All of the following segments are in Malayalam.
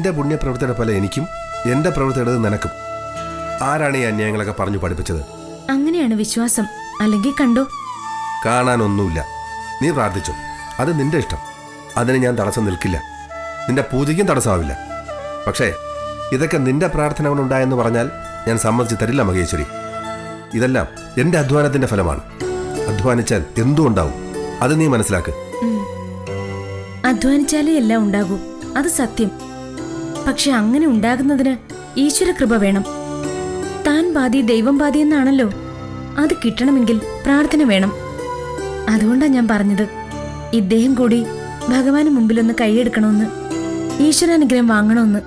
നിന്റെ പുണ്യപ്രവൃത്തിയുടെ ഫലം എനിക്കും എന്റെ പ്രവൃത്തിയുടെ നിനക്കും. ആരാണ് ഈ അന്യായങ്ങളൊക്കെ പറഞ്ഞു പഠിപ്പിച്ചത്? അങ്ങനെയാണ് വിശ്വാസം. അല്ലെങ്കിൽ കണ്ടോ? കാണാനൊന്നുമില്ല. നീ പ്രാർത്ഥിച്ചു. അത് നിന്റെ ഇഷ്ടം. അതിന് ഞാൻ തടസ്സം നിൽക്കില്ല. നിന്റെ പൂജയ്ക്കും തടസ്സമാവില്ല. പക്ഷേ ഇതൊക്കെ നിന്റെ പ്രാർത്ഥന കൊണ്ടുണ്ടായെന്ന് പറഞ്ഞാൽ ഞാൻ സമ്മതിച്ച് തരില്ല മഹേശ്വരി. ഇതെല്ലാം എന്റെ അധ്വാനത്തിന്റെ ഫലമാണ്. അധ്വാനിച്ചാൽ എന്തും ഉണ്ടാവും. അത് നീ മനസ്സിലാക്ക്. അധ്വാനിച്ചാലേ എല്ലാം ഉണ്ടാകൂ. അത് സത്യം. പക്ഷെ അങ്ങനെ ഉണ്ടാകുന്നതിന് ഈശ്വര കൃപ വേണം. താൻ ബാധി ദൈവം ബാധി എന്നാണല്ലോ. അത് കിട്ടണമെങ്കിൽ പ്രാർത്ഥന വേണം. അതുകൊണ്ടാ ഞാൻ പറഞ്ഞത്. ഇദ്ദേഹം കൂടി ഭഗവാന് മുമ്പിലൊന്ന് കൈയെടുക്കണമെന്ന് ഈശ്വരാനുഗ്രഹം വാങ്ങണമെന്ന്.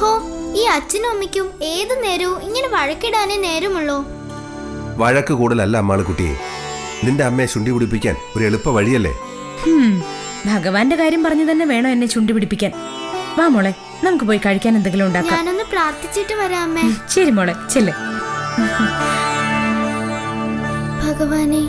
ഹോ ഈ അച്ഛനും അമ്മയ്ക്കും ഏത് നേരവും ഇങ്ങനെ വഴക്കിടാനേ നേരമുള്ളൂ? വഴക്ക് കൂടുതലല്ല അമ്മാൾ കുട്ടിയെ. നിന്റെ അമ്മയെ ചുണ്ടി പിടിപ്പിക്കാൻ ഒരു എളുപ്പ വഴിയല്ലേ? ഭഗവാന്റെ കാര്യം പറഞ്ഞു തന്നെ വേണം എന്നെ ചുണ്ടി പിടിപ്പിക്കാൻ. വാ മോളെ. നമുക്ക് പോയി കഴിക്കാൻ എന്തെങ്കിലും ഉണ്ടാക്കാം. ഞാനൊന്ന് പ്രാർത്ഥിച്ചിട്ട് വരാം അമ്മേ. ശരി മോളെ ചെല്ലേ. ഭഗവാനെ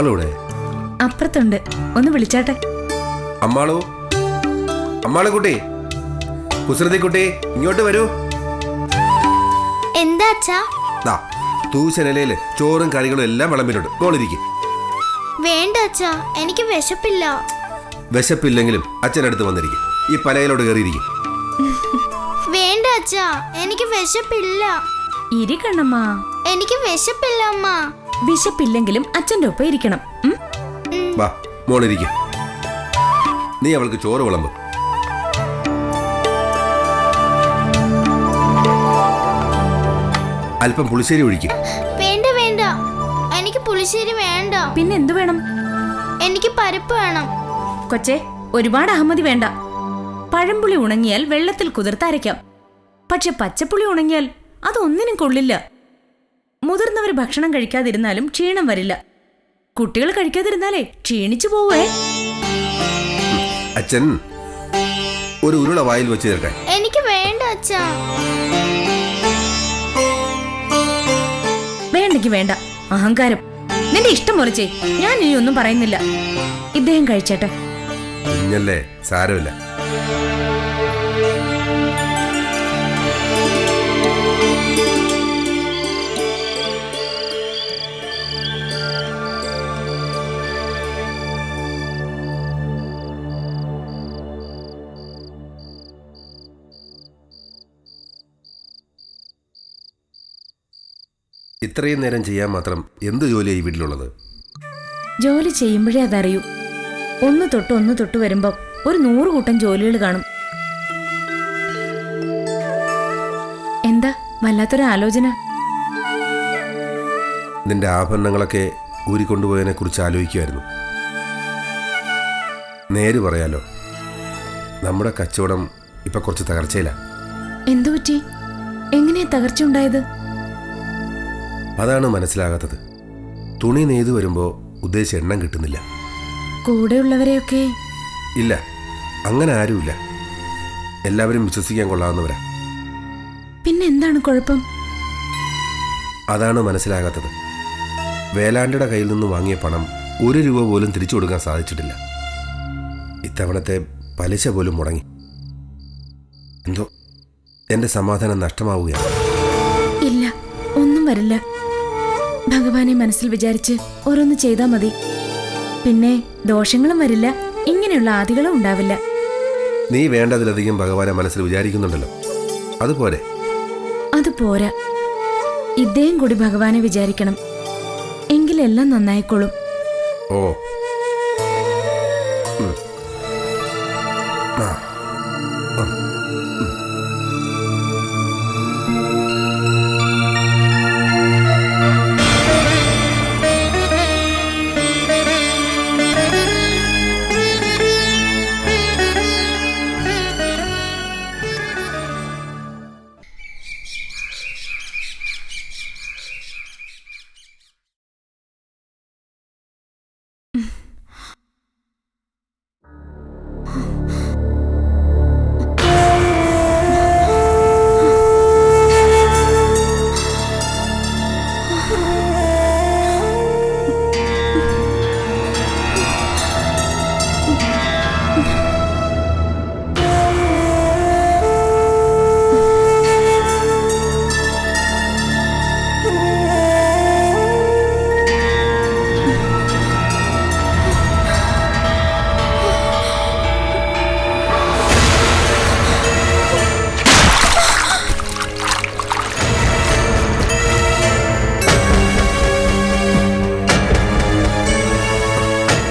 അമ്മാളൂടെ? അപ്പുറത്തുണ്ട്. ഒന്ന് വിളിച്ചാട്ടെ. അമ്മാളു? അമ്മാളെ കുട്ടി. കുസൃതി കുട്ടി ഇങ്ങോട്ട് വരൂ. എന്താ അച്ഛാ? ദാ തൂശനിലയിൽ ചോറും കറികളും എല്ലാം വിളമ്പിലുണ്ട് കോളിരിക്കും വേണ്ട അച്ഛാ എനിക്ക് വിശപ്പില്ല. വിശപ്പില്ലെങ്കിലും അച്ഛനടുത്ത് വന്നിരിക്കും. ഈ പലയിലോട് കയറിയിരിക്കും. വേണ്ട അച്ഛാ എനിക്ക് വിശപ്പില്ല. ഇരി കണ്ണമ്മ എനിക്ക് വിശപ്പില്ല അമ്മ. വിശപ്പില്ലെങ്കിലും അച്ഛന്റെ ഒപ്പം ഇരിക്കണം. ഉം? വാ മോളിരിക്കും നീ അവൾക്ക് ചോറ് വിളമ്പ്. അല്പം പുളിശ്ശേരി ഒഴിക്കും. വേണ്ട വേണ്ട. എനിക്ക് പുളിശ്ശേരി വേണ്ട. പിന്നെ എന്തു വേണം? എനിക്ക് പരിപ്പ് വേണം. കൊച്ചെ ഒരുപാട് അഹമ്മതി വേണ്ട. പഴംപുളി ഉണങ്ങിയാൽ വെള്ളത്തിൽ കുതിർത്തരയ്ക്കാം പക്ഷെ പച്ചപ്പുളി ഉണങ്ങിയാൽ അതൊന്നിനും കൊള്ളില്ല. മുതിർന്നവർ ഭക്ഷണം കഴിക്കാതിരുന്നാലും ക്ഷീണം വരില്ല. കുട്ടികൾ കഴിക്കാതിരുന്നാലേ ക്ഷീണിച്ചു പോവേ. അച്ഛൻ ഒരു ഉരുള വായിൽ വെച്ച് തരട്ടെ എനിക്ക് വേണ്ട അച്ഛാ. വേണ്ടെങ്കി വേണ്ട. അഹങ്കാരം. നിന്റെ ഇഷ്ടം മുറിച്ചേ ഞാൻ ഇനി ഒന്നും പറയുന്നില്ല. ഇദ്ദേഹം കഴിച്ചേട്ടെ. കുഞ്ഞല്ലേ സാരമില്ല. ഇത്രയും നേരം ചെയ്യാൻ മാത്രം എന്ത് ഈ വീട്ടിലുള്ളത്? ജോലി ചെയ്യുമ്പോഴേ അതറിയൂ. ഒന്ന് തൊട്ട് ഒന്ന് തൊട്ട് വരുമ്പോ ഒരു നൂറ് കൂട്ടം ജോലികൾ കാണും. എന്താ? വല്ലാത്തൊരു ആലോചന. നിന്റെ ആഭരണങ്ങളൊക്കെ ഊരിക്കൊണ്ടുപോയതിനെ കുറിച്ച് ആലോചിക്കുമായിരുന്നു നേര് പറയാലോ. നമ്മുടെ കച്ചവടം ഇപ്പൊ കുറച്ച് തകർച്ചയില്ല എന്തു പറ്റി എങ്ങനെയാ തകർച്ച ഉണ്ടായത്? അതാണ് മനസ്സിലാകാത്തത്. തുണി നെയ്തു വരുമ്പോ ഉദ്ദേശിച്ച എണ്ണം കിട്ടുന്നില്ല. കൂടെയുള്ളവരെയൊക്കെ? ഇല്ല. അങ്ങനെ ആരുമില്ല. എല്ലാവരും വിശ്വസിക്കാൻ കൊള്ളാവുന്നവരാ. പിന്നെ എന്താണ് കുഴപ്പം? അതാണ് മനസ്സിലാകാത്തത്. വേലാണ്ടിയുടെ കയ്യിൽ നിന്ന് വാങ്ങിയ പണം ഒരു രൂപ പോലും തിരിച്ചു കൊടുക്കാൻ സാധിച്ചിട്ടില്ല. ഇത്തവണത്തെ പലിശ പോലും മുടങ്ങി. എന്തോ? എന്റെ സമാധാനം നഷ്ടമാവുകയാണ്. ഇല്ല ഒന്നും വരില്ല. ഭഗവാനെ മനസ്സിൽ വിചാരിച്ച് ഓരോന്ന് ചെയ്താൽ മതി. പിന്നെ ദോഷങ്ങളും വരില്ല. ഇങ്ങനെയുള്ള ആദികളും ഉണ്ടാവില്ല. നീ വേണ്ടതിലധികം ഭഗവാനെ മനസ്സിൽ വിചാരിക്കുന്നുണ്ടല്ലോ. അതുപോലെ. അത് പോരാ. ഇദ്ദേഹം കൂടി ഭഗവാനെ വിചാരിക്കണം. എങ്കിലെല്ലാം നന്നായിക്കോളും. ഓ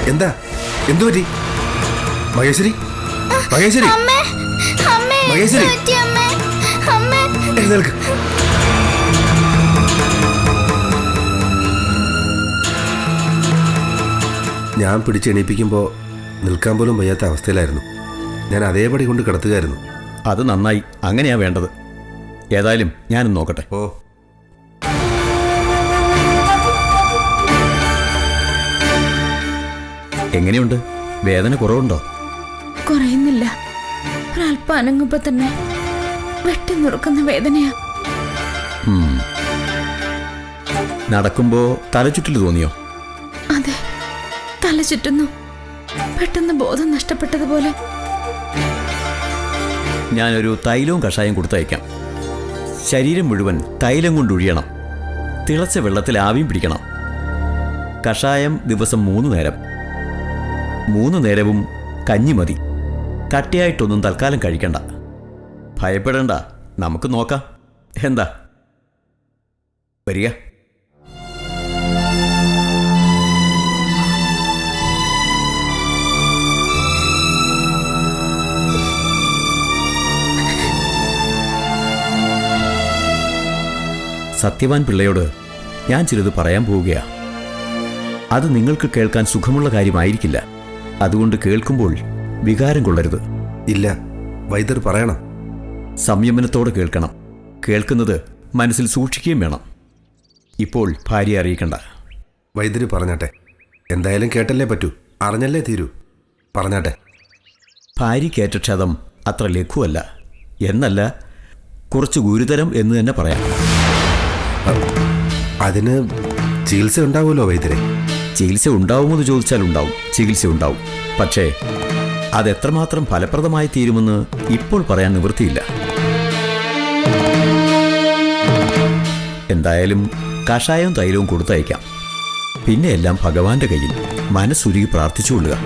എന്താ? എന്തു പറ്റി? മഹേശ്വരി? മഹേശ്വരി? അമ്മേ അമ്മേ എന്ത് മഹേശ്വരി. പറ്റി അമ്മേ? അമ്മേ. എഴുന്നേൽക്ക്. ഞാൻ പിടിച്ചെണീപ്പിക്കുമ്പോൾ നിൽക്കാൻ പോലും വയ്യാത്ത അവസ്ഥയിലായിരുന്നു. ഞാൻ അതേപടി കൊണ്ട് കിടത്തുകയായിരുന്നു. അത് നന്നായി. അങ്ങനെയാ വേണ്ടത്. ഏതായാലും ഞാനും നോക്കട്ടെ. ഓ. എങ്ങനെയുണ്ട്? വേദന കുറവുണ്ടോ? കുറയുന്നില്ല. ഒരല്പം അനങ്ങുമ്പോ തന്നെ വെട്ടി നുറുക്കുന്ന വേദനയാ. നടക്കുമ്പോ തലചുറ്റൽ തോന്നിയോ? അതെ. തലചുറ്റുന്നു. പെട്ടെന്ന് ബോധം നഷ്ടപ്പെട്ടതുപോലെ. ഞാനൊരു തൈലവും കഷായം കൊടുത്തയക്കാം. ശരീരം മുഴുവൻ തൈലം കൊണ്ട് ഒഴിയണം തിളച്ച വെള്ളത്തിൽ ആവിയും പിടിക്കണം. കഷായം ദിവസം മൂന്ന് നേരം. മൂന്ന് നേരവും കഞ്ഞി മതി. കട്ടിയായിട്ടൊന്നും തൽക്കാലം കഴിക്കണ്ട. ഭയപ്പെടണ്ട. നമുക്ക് നോക്കാം. എന്താ? വരിക. സത്യവാൻ പിള്ളയോട് ഞാൻ ചിലത് പറയാൻ പോവുകയാണ് അത് നിങ്ങൾക്ക് കേൾക്കാൻ സുഖമുള്ള കാര്യമായിരിക്കില്ല. അതുകൊണ്ട് കേൾക്കുമ്പോൾ വികാരം കൊള്ളരുത്. ഇല്ല വൈദ്യർ പറയണം. സംയമനത്തോടെ കേൾക്കണം. കേൾക്കുന്നത് മനസ്സിൽ സൂക്ഷിക്കുകയും വേണം. ഇപ്പോൾ ഭാര്യ അറിയിക്കണ്ട. വൈദ്യര് പറഞ്ഞാട്ടെ. എന്തായാലും കേട്ടല്ലേ പറ്റൂ. അറിഞ്ഞല്ലേ തീരൂ. പറഞ്ഞാട്ടെ. ഭാര്യക്കേറ്റ ക്ഷതം അത്ര ലഘുവല്ല. എന്നല്ല കുറച്ച് ഗുരുതരം എന്ന് തന്നെ പറയാം. അതിന് ചികിത്സ ഉണ്ടാവുമല്ലോ വൈദ്യരെ. ചികിത്സ ഉണ്ടാവുമെന്ന് ചോദിച്ചാൽ ഉണ്ടാവും. ചികിത്സ ഉണ്ടാവും. പക്ഷേ അതെത്രമാത്രം ഫലപ്രദമായി തീരുമെന്ന് ഇപ്പോൾ പറയാൻ നിവൃത്തിയില്ല. എന്തായാലും കഷായവും തൈലവും കൊടുത്തയക്കാം. പിന്നെ എല്ലാം ഭഗവാന്റെ കയ്യിൽ മനസ്സുരുകി പ്രാർത്ഥിച്ചുകൊള്ളുക.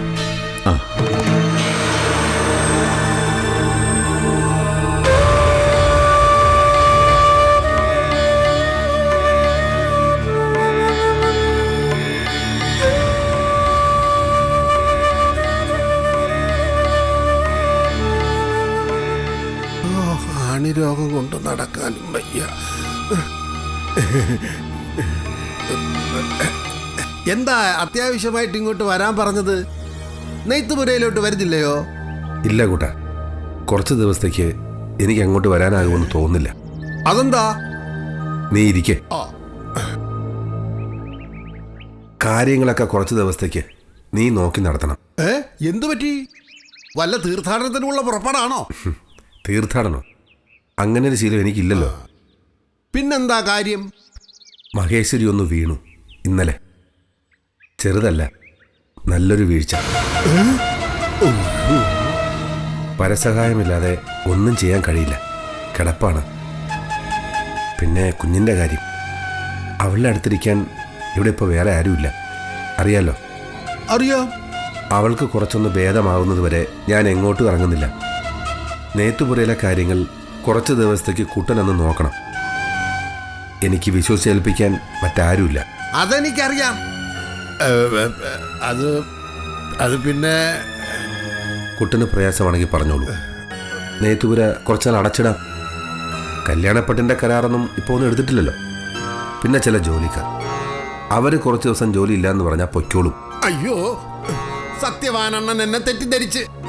ആ. നടക്കാനും വയ്യ. എന്താ അത്യാവശ്യമായിട്ട് ഇങ്ങോട്ട് വരാൻ പറഞ്ഞത്? നെയ്ത്തുപുരയിലോട്ട് വരുന്നില്ലയോ ഇല്ല കൂട്ട. കുറച്ച് ദിവസത്തേക്ക് എനിക്ക് അങ്ങോട്ട് വരാനാകുമെന്ന് തോന്നുന്നില്ല. അതെന്താ? നീ ഇരിക്കെ. കാര്യങ്ങളൊക്കെ കുറച്ച് ദിവസത്തേക്ക് നീ നോക്കി നടത്തണം. ഏ? എന്തു പറ്റി വല്ല തീർത്ഥാടനത്തിനുള്ള പുറപ്പാടാണോ? തീർത്ഥാടനം? അങ്ങനെ ഒരു ശീലം എനിക്കില്ലല്ലോ. പിന്നെന്താ കാര്യം? മഹേശ്വരി ഒന്ന് വീണു ഇന്നലെ. ചെറുതല്ല നല്ലൊരു വീഴ്ച. പരസഹായമില്ലാതെ ഒന്നും ചെയ്യാൻ കഴിയില്ല. കിടപ്പാണ്. പിന്നെ കുഞ്ഞിന്റെ കാര്യം. അവളുടെ അടുത്തിരിക്കാൻ ഇവിടെ ഇപ്പോൾ വേറെ ആരുമില്ല. അറിയാലോ? അറിയാം? അവൾക്ക് കുറച്ചൊന്ന് ഭേദമാവുന്നത് വരെ ഞാൻ എങ്ങോട്ടും ഇറങ്ങുന്നില്ല. നെയ്ത്തുപുരയിലെ കാര്യങ്ങൾ കുറച്ച് ദിവസത്തേക്ക് കുട്ടനൊന്ന് നോക്കണം. എനിക്ക് വിശ്വസിച്ചേൽപ്പിക്കാൻ മറ്റാരുമില്ല. അതെനിക്കറിയാം. അത് അത് പിന്നെ കുട്ടന് പ്രയാസമാണെങ്കിൽ പറഞ്ഞോളൂ. നെയ്ത്തുപുര കുറച്ചാൽ അടച്ചിടാം. കല്യാണപ്പെട്ടിന്റെ കരാറൊന്നും ഇപ്പോൾ ഒന്നും എടുത്തിട്ടില്ലല്ലോ. പിന്നെ ചില ജോലിക്കാർ. അവർ കുറച്ച് ദിവസം ജോലി ഇല്ല എന്ന് പറഞ്ഞാൽ പൊയ്ക്കോളും. അയ്യോ സത്യവാനണ്ണൻ എന്നെ തെറ്റിദ്ധരിച്ച്.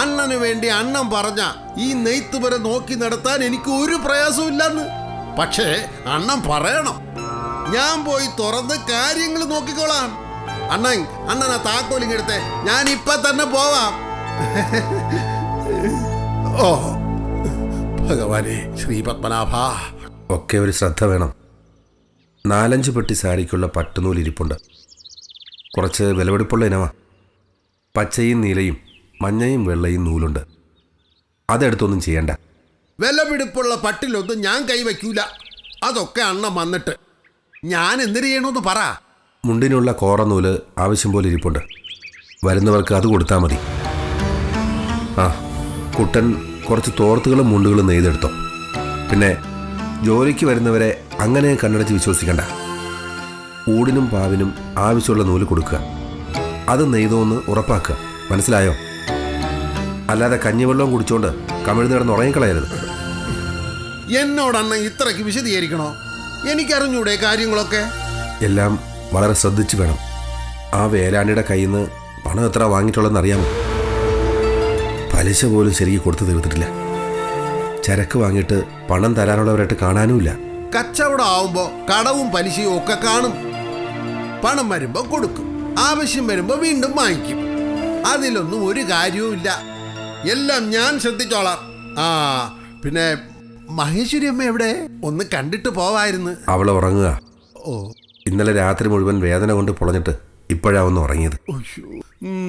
അണ്ണന് വേണ്ടി അണ്ണൻ പറഞ്ഞ ഈ നെയ്ത്ത് വരെ നോക്കി നടത്താൻ എനിക്ക് ഒരു പ്രയാസവും ഇല്ലെന്ന് പക്ഷേ അണ്ണൻ പറയണം. ഞാൻ പോയി തുറന്ന് കാര്യങ്ങൾ നോക്കിക്കോളാം. അണ്ണൻ അണ്ണൻ ആ താക്കോലിങ്ങെടുത്തെ ഞാൻ ഇപ്പൊ തന്നെ പോവാം. ഓ ഭഗവാനെ ശ്രീ പത്മനാഭ ഒക്കെ ഒരു ശ്രദ്ധ വേണം. നാലഞ്ച് പെട്ടി സാരിക്കുള്ള പട്ടുനൂൽ ഇരിപ്പുണ്ട്. കുറച്ച് വിലവെടുപ്പുള്ള ഇനവ പച്ചയും നീലയും. മഞ്ഞയും വെള്ളയും നൂലുണ്ട്. അതെടുത്തൊന്നും ചെയ്യണ്ട. വിലപിടിപ്പുള്ള പട്ടിലൊന്നും ഞാൻ കൈവയ്ക്കൂല. അതൊക്കെ അണ്ണൻ വന്നിട്ട്. ഞാൻ എന്തിനു ചെയ്യണമെന്ന് പറ. മുണ്ടിനുള്ള കോറനൂൽ ആവശ്യം പോലെ ഇരിപ്പുണ്ട്. വരുന്നവർക്ക് അത് കൊടുത്താൽ മതി. ആ കുട്ടൻ കുറച്ച് തോർത്തുകളും മുണ്ടുകളും നെയ്തെടുത്തോ. പിന്നെ ജോലിക്ക് വരുന്നവരെ അങ്ങനെ കണ്ണടച്ച് വിശ്വസിക്കണ്ട. ഊടിനും പാവിനും ആവശ്യമുള്ള നൂൽ കൊടുക്കുക. അത് നെയ്തോന്ന് ഉറപ്പാക്കുക. മനസ്സിലായോ? അല്ലാതെ കഞ്ഞിവെള്ളവും കുടിച്ചോണ്ട് കമിഴ്ന്ന് കിടന്ന് ഉറങ്ങിക്കളയരുത്. എന്നോട് അണ്ണൻ ഇത്രയ്ക്ക് വിശദീകരിക്കണോ? എനിക്കറിഞ്ഞൂടെ കാര്യങ്ങളൊക്കെ? എല്ലാം വളരെ ശ്രദ്ധിച്ചു വേണം. ആ വേലാണ്ടിയുടെ കയ്യിൽ നിന്ന് പണം എത്ര വാങ്ങിയിട്ടുള്ളതെന്ന് അറിയാമോ? പലിശ പോലും ശരിക്ക് കൊടുത്തു തീർത്തിട്ടില്ല. ചരക്ക് വാങ്ങിയിട്ട് പണം തരാനുള്ളവരായിട്ട് കാണാനുമില്ല. കച്ചവടം ആവുമ്പോ കടവും പലിശയും ഒക്കെ കാണും. പണം വരുമ്പോ കൊടുക്കും. ആവശ്യം വരുമ്പോ വീണ്ടും വാങ്ങിക്കും. അതിലൊന്നും ഒരു കാര്യവും ഇല്ല എല്ലാം ഞാൻ ശ്രദ്ധിച്ചോളാം. ആ പിന്നെ മഹേശ്വരി അമ്മ എവിടെ? ഒന്ന് കണ്ടിട്ട് പോവായിരുന്നു. അവൾ ഉറങ്ങുക. ഓ. ഇന്നലെ രാത്രി മുഴുവൻ വേദന കൊണ്ട് പൊളഞ്ഞിട്ട് ഇപ്പോഴാ ഒന്ന് ഉറങ്ങിയത്.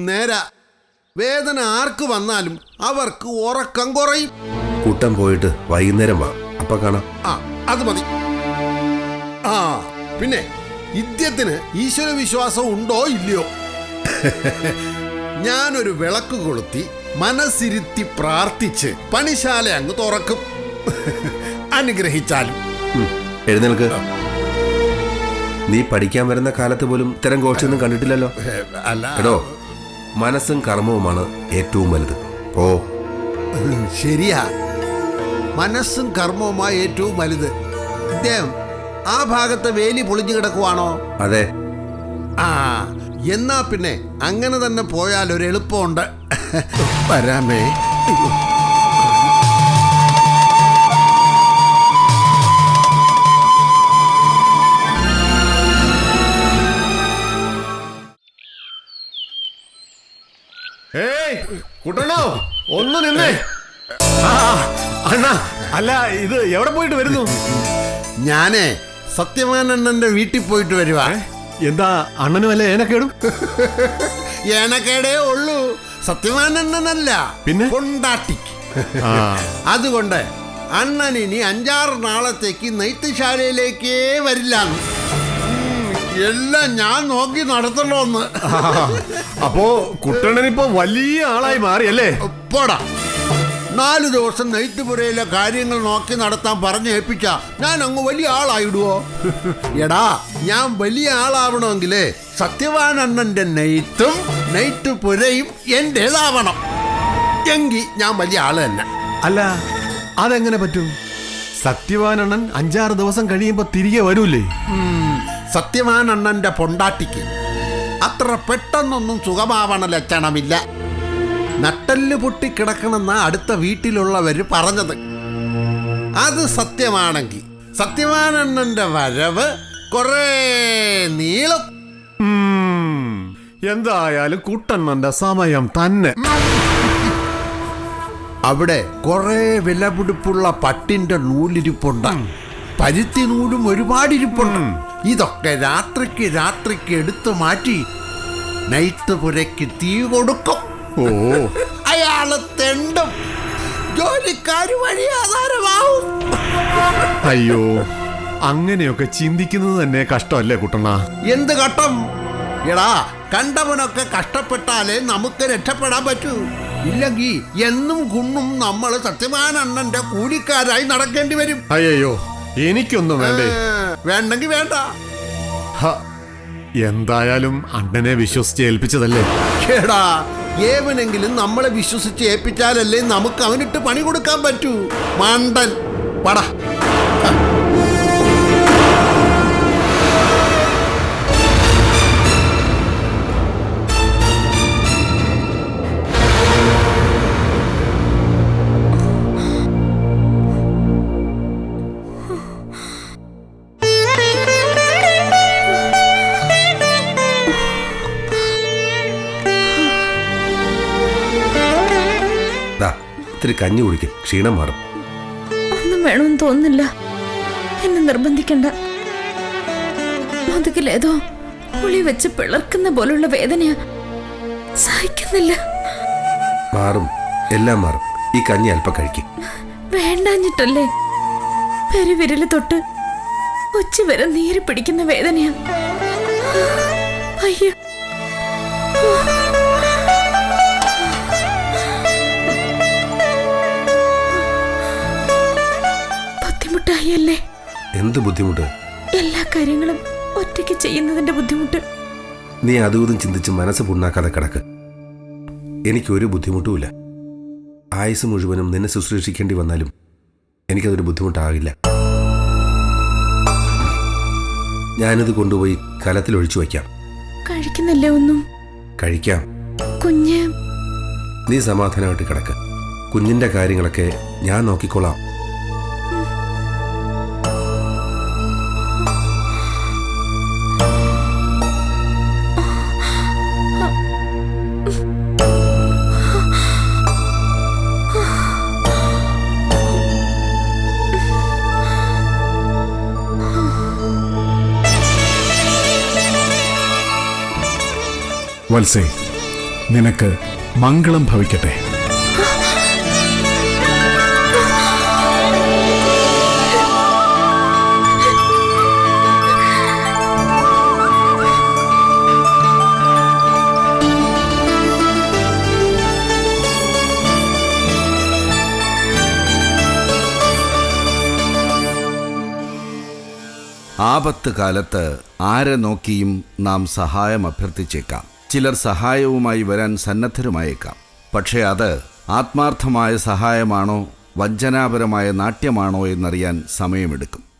നേരാ. വേദന ആർക്ക് വന്നാലും അവർക്ക് ഉറക്കം കുറയും. കൂട്ടം പോയിട്ട് വൈകുന്നേരം വാ. അപ്പൊ കാണാം. ആ അത് മതി. ആ പിന്നെ ഇദ്ദേഹത്തിന് ഈശ്വര വിശ്വാസം ഉണ്ടോ ഇല്ലയോ? ഞാനൊരു വിളക്ക് കൊളുത്തി മനസ്സിരുത്തി പ്രാർത്ഥിച്ച് പണിശാല അങ്ങ് തുറക്കും. അനുഗ്രഹിച്ചാലും. എഴുന്നേൽക്ക്. നീ പഠിക്കാൻ വരുന്ന കാലത്ത് പോലും ഇത്തരം ഗോഷ്ഠിയൊന്നും കണ്ടിട്ടില്ലല്ലോ. അല്ലോ. അല്ല എടോ മനസ്സും കർമ്മവുമാണ് ഏറ്റവും വലുത്. ഓ ശരിയാ. മനസ്സും കർമ്മവുമായി ഏറ്റവും വലുത്. ഇദ്ദേഹം ആ ഭാഗത്തെ വേലി പൊളിഞ്ഞു കിടക്കുവാണോ? അതെ. ആ എന്നാ പിന്നെ അങ്ങനെ തന്നെ പോയാൽ ഒരു എളുപ്പമുണ്ട്. വരാമേ. ഏയ് കുട്ടണോ ഒന്ന് നിന്നേ. അണ്ണാ അല്ല ഇത് എവിടെ പോയിട്ട് വരുന്നു? ഞാനേ സത്യവാനണ്ണന്റെ വീട്ടിൽ പോയിട്ട് വരുവാ. എന്താ അണ്ണനും അല്ല ഏനക്കേടും? ഏനക്കേടേ ഉള്ളൂ. സത്യവാനണ്ണനല്ല. പിന്നെ? കൊണ്ടാട്ടിക്ക്. അതുകൊണ്ട് അണ്ണൻ ഇനി അഞ്ചാറ് നാളത്തേക്ക് നെയ്ത്തുശാലയിലേക്കേ വരില്ല എല്ലാം ഞാൻ നോക്കി നടത്തണോന്ന് അപ്പോ കുട്ടണ്ണനിപ്പോ വലിയ ആളായി മാറിയല്ലേ പോടാ. നാല് ദിവസം നെയ്ത്തുപുരയിലെ കാര്യങ്ങൾ നോക്കി നടത്താൻ പറഞ്ഞേൽപ്പിച്ച ഞാൻ അങ്ങ് വലിയ ആളായിടുവോ? എടാ ഞാൻ വലിയ ആളാവണമെങ്കിലേ സത്യവാനണ്ണന്റെ നെയ്ത്തും നെയ്ത്തുപുരയും എന്റേതാവണം. എങ്കിൽ ഞാൻ വലിയ ആൾ തന്നെ. അല്ല അതെങ്ങനെ പറ്റും? സത്യവാനണ്ണൻ അഞ്ചാറ് ദിവസം കഴിയുമ്പോ തിരികെ വരൂലേ? സത്യവാനണ്ണന്റെ പൊണ്ടാട്ടിക്ക് അത്ര പെട്ടെന്നൊന്നും സുഖമാവണ ലക്ഷണമില്ല. നട്ടൽ പൊട്ടിക്കിടക്കണമെന്ന അടുത്ത വീട്ടിലുള്ളവർ പറഞ്ഞത്. അത് സത്യമാണെങ്കിൽ സത്യവാനണ്ണന്റെ വരവ് കുറേ നീളം. എന്തായാലും കുട്ടണ്ണന്റെ സമയം തന്നെ. അവിടെ കുറേ വിലപിടിപ്പുള്ള പട്ടിന്റെ നൂലിരിപ്പുണ്ട്. പരുത്തി നൂലും ഒരുപാടിരിപ്പുണ്ട്. ഇതൊക്കെ രാത്രിക്ക് രാത്രിക്ക് എടുത്തു മാറ്റി നൈറ്റ് പുരയ്ക്ക് തീ കൊടുക്കും. ഓ. അയാൾ തെണ്ടും ജോലിക്കാര് വഴി ആധാരമാവും. അയ്യോ അങ്ങനെയൊക്കെ ചിന്തിക്കുന്നത് തന്നെ കഷ്ടമല്ലേ കുട്ടണ എന്ത് ഘട്ടം എടാ കണ്ടവനൊക്കെ കഷ്ടപ്പെട്ടാലേ നമുക്ക് രക്ഷപ്പെടാൻ പറ്റൂ. ഇല്ലെങ്കിൽ എന്നും കുണ്ണും നമ്മൾ സത്യമാനണ്ണന്റെ കൂലിക്കാരായി നടക്കേണ്ടി വരും. അയ്യോ എനിക്കൊന്നും വേണ്ടേ. വേണ്ടെങ്കിൽ വേണ്ടെങ്കി വേണ്ട. എന്തായാലും അണ്ണനെ വിശ്വസിച്ച് ഏൽപ്പിച്ചതല്ലേ? കേടാ ഏവനെങ്കിലും നമ്മളെ വിശ്വസിച്ച് ഏൽപ്പിച്ചാലല്ലേ നമുക്ക് അവനിട്ട് പണി കൊടുക്കാൻ പറ്റൂ. മണ്ടൻ. പടാ. ഇത്തിരി കഞ്ഞി കുടിക്കും. ക്ഷീണം മാറും. ഒന്നും വേണമെന്ന് തോന്നുന്നില്ല. എന്നെ നിർബന്ധിക്കണ്ട. മുതുകിലേതോ ഉളി വെച്ച് പിളർക്കുന്ന പോലുള്ള വേദനയാ. സഹിക്കുന്നില്ല. മാറും. എല്ലാം മാറും. ഈ കഞ്ഞി അല്പം കഴിക്കും. വേണ്ടാഞ്ഞിട്ടല്ലേ? പെരുവിരൽ തൊട്ട് ഉച്ച വരെ നീര് പിടിക്കുന്ന വേദനയാ. അയ്യോ. ബുദ്ധിമുട്ടായല്ലേ എന്ത് ബുദ്ധിമുട്ട്? എല്ലാ കാര്യങ്ങളും ഒറ്റയ്ക്ക് ചെയ്യുന്നതിന്റെ ബുദ്ധിമുട്ട്. നീ അതും ചിന്തിച്ച് മനസ്സ് പുണ്ണാക്കാതെ കിടക്ക്. എനിക്കൊരു ബുദ്ധിമുട്ടുമില്ല. ആയുസ് മുഴുവനും നിന്നെ ശുശ്രൂഷിക്കേണ്ടി വന്നാലും എനിക്കതൊരു ബുദ്ധിമുട്ടാകില്ല. ഞാനിത് കൊണ്ടുപോയി കലത്തിൽ ഒഴിച്ചു വയ്ക്കാം. കഴിക്കുന്നില്ല ഒന്നും? കഴിക്കാം. കുഞ്ഞ്. നീ സമാധാനമായിട്ട് കിടക്ക്. കുഞ്ഞിന്റെ കാര്യങ്ങളൊക്കെ ഞാൻ നോക്കിക്കോളാം വത്സേ നിനക്ക് മംഗളം ഭവിക്കട്ടെ. ആപത്ത് കാലത്ത് ആരെ നോക്കിയും നാം സഹായം അഭ്യർത്ഥിച്ചേക്കാം. ചിലർ സഹായവുമായി വരാൻ സന്നദ്ധരുമായേക്കാം. പക്ഷേ അത് ആത്മാർത്ഥമായ സഹായമാണോ വഞ്ചനാപരമായ നാട്യമാണോ എന്നറിയാൻ സമയമെടുക്കും.